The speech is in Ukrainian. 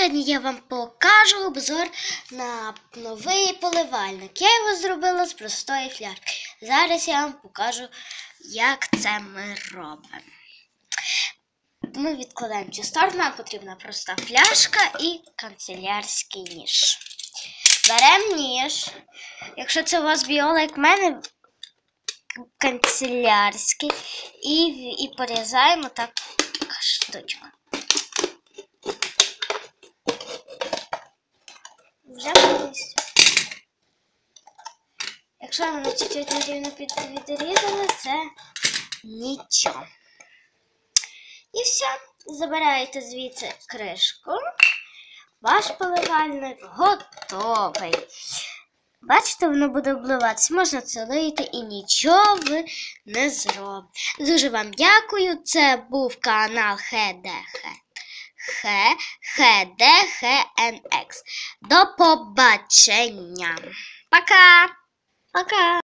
Сьогодні я вам покажу обзор на новий поливальник. Я його зробила з простої фляжки. Зараз я вам покажу, як це ми робимо. Ми відкладаємо цю сторону, нам потрібна проста фляжка і канцелярський ніж. Беремо ніж. Якщо це у вас біола, як в мене, канцелярський, і, і порізаємо так штучку. Повністю. Якщо воно чуть-чуть нерівно під відрізане, це нічого. І все. Забираєте звідси кришку. Ваш поливальник готовий. Бачите, воно буде обливатися. Можна це лити і нічого ви не зробите. Дуже вам дякую. Це був канал ХДХ. ХДХНХ. Dopo Bacegna. Pacà! Pacà!